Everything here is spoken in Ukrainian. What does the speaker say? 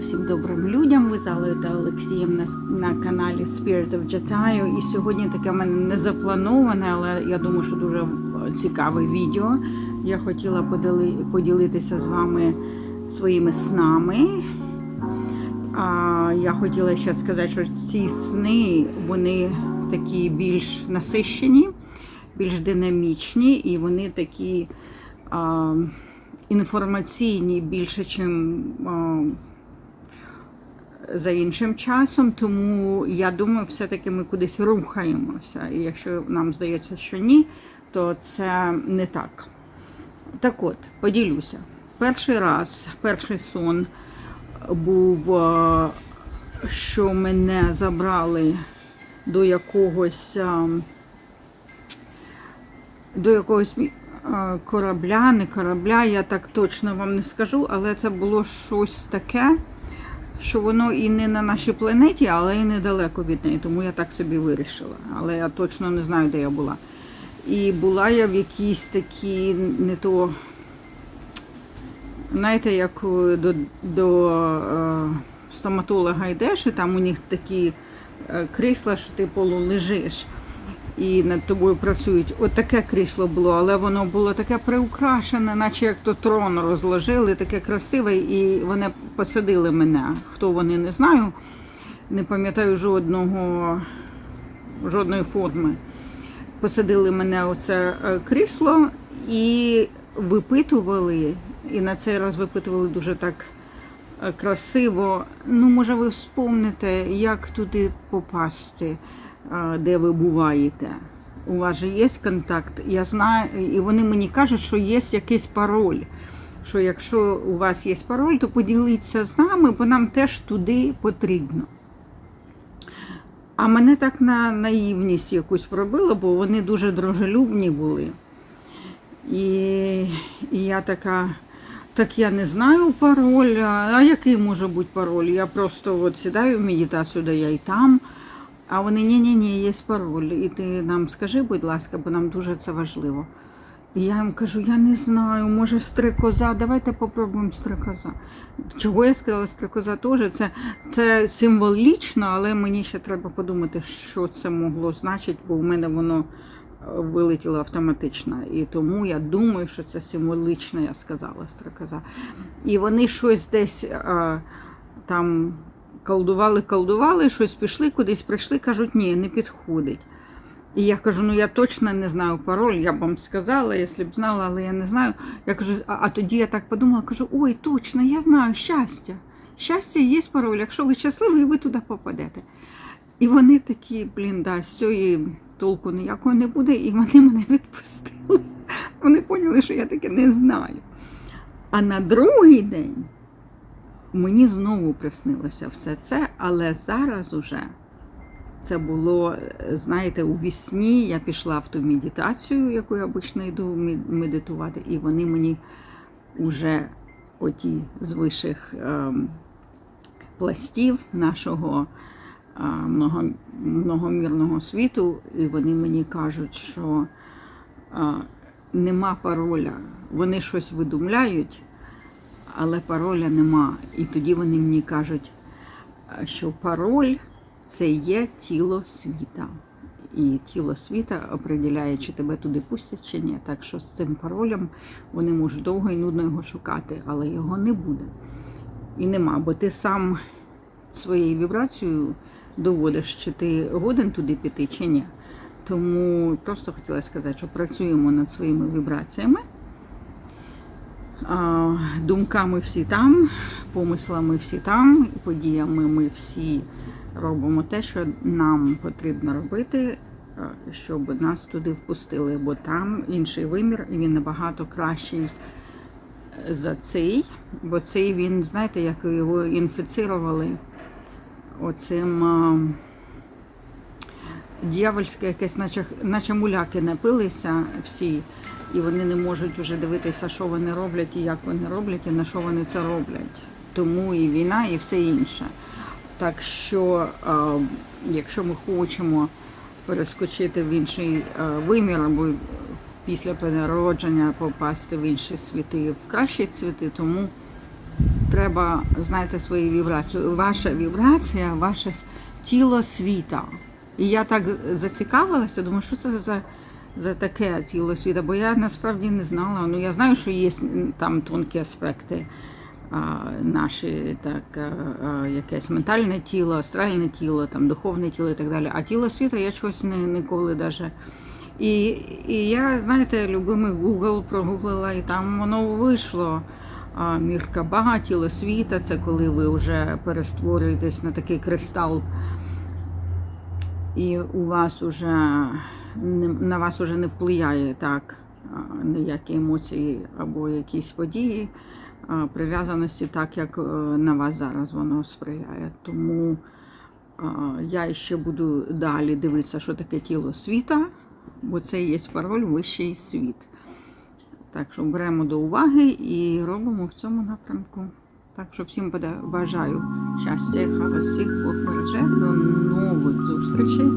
всім добрим людям. Ви залуєте Олексієм на, на каналі Spirit of Jatayu. І сьогодні таке в мене не заплановане, але я думаю, що дуже цікаве відео. Я хотіла поділи, поділитися з вами своїми снами. А, я хотіла ще сказати, що ці сни вони такі більш насищені, більш динамічні, і вони такі. А, інформаційні більше, ніж за іншим часом, тому я думаю, все-таки ми кудись рухаємося. І якщо нам здається, що ні, то це не так. Так от, поділюся. Перший раз, перший сон був, що мене забрали до якогось. До якогось корабля, не корабля, я так точно вам не скажу, але це було щось таке, що воно і не на нашій планеті, але і недалеко від неї, тому я так собі вирішила. Але я точно не знаю, де я була. І була я в якійсь такій, не то, знаєте, як до, до е, стоматолога йдеш, і там у них такі е, крісла, що ти полулежиш і над тобою працюють. От таке крісло було, але воно було таке приукрашене, наче як то трон розложили, таке красиве, і вони посадили мене. Хто вони не знаю, не пам'ятаю жодного, жодної форми. Посадили мене оце е, крісло і випитували, і на цей раз випитували дуже так е, красиво. Ну, може, ви вспомните, як туди попасти, де ви буваєте. У вас же є контакт. Я знаю, і вони мені кажуть, що є якийсь пароль. Що якщо у вас є пароль, то поділіться з нами, бо нам теж туди потрібно. А мене так на наївність якусь пробило, бо вони дуже дружелюбні були. І, і я така, так я не знаю пароль, а який може бути пароль? Я просто от сідаю в медитацію, де я і там. А вони ні-ні-ні, є пароль. І ти нам скажи, будь ласка, бо нам дуже це важливо. І я їм кажу, я не знаю, може стрекоза, давайте попробуємо стрекоза. Чого я сказала стрекоза теж? Це, це символічно, але мені ще треба подумати, що це могло значити, бо в мене воно е, вилетіло автоматично. І тому я думаю, що це символічно, я сказала стрекоза. І вони щось десь а, там колдували, колдували, щось пішли, кудись прийшли, кажуть, ні, не підходить. І я кажу, ну я точно не знаю пароль, я б вам сказала, якщо б знала, але я не знаю. Я кажу, а, а тоді я так подумала, кажу, ой, точно, я знаю, щастя. Щастя є пароль. Якщо ви щасливі, ви туди попадете. І вони такі, блін, да, з толку ніякого не буде, і вони мене відпустили. Вони поняли, що я таке не знаю. А на другий день мені знову приснилося все це, але зараз уже це було, е, знаєте, у вісні я пішла в ту медитацію, яку я обично йду медитувати, і вони мені вже оті з вищих ем, пластів нашого много, многомірного світу, і вони мені кажуть, що а, нема пароля. Вони щось видумляють, але пароля нема. І тоді вони мені кажуть, що пароль це є тіло світа. І тіло світа определяє, чи тебе туди пустять чи ні. Так що з цим паролем вони можуть довго і нудно його шукати, але його не буде. І нема, бо ти сам своєю вібрацією доводиш, чи ти годен туди піти, чи ні. Тому просто хотіла сказати, що працюємо над своїми вібраціями. Думками всі там, помислами всі там, подіями ми всі робимо те, що нам потрібно робити, щоб нас туди впустили, бо там інший вимір, і він набагато кращий за цей, бо цей він, знаєте, як його інфіцирували оцим дьявольське якесь, наче, наче муляки напилися всі, і вони не можуть вже дивитися, що вони роблять і як вони роблять, і на що вони це роблять. Тому і війна, і все інше. Так що, а, якщо ми хочемо перескочити в інший а, вимір або після переродження попасти в інші світи, в кращі світи, тому треба знайти свою вібрацію. Ваша вібрація, ваше тіло світа. І я так зацікавилася, думаю, що це за, за таке тіло світа, бо я насправді не знала. Ну, я знаю, що є там тонкі аспекти а, наші, так, а, якесь ментальне тіло, астральне тіло, там, духовне тіло і так далі. А тіло світа я чогось не, ніколи даже. І, і я, знаєте, любимий Google прогуглила, і там воно вийшло. А, Мірка Бага, тіло світа, це коли ви вже перестворюєтесь на такий кристал, і у вас уже на вас уже не впливає так ніякі емоції або якісь події прив'язаності, так як е, на вас зараз воно сприяє. Тому я ще буду далі дивитися, що таке тіло світа, бо це є пароль вищий світ. Так що беремо до уваги і робимо в цьому напрямку. Так що всім бажаю щастя, хай вас всіх. До нових зустрічей.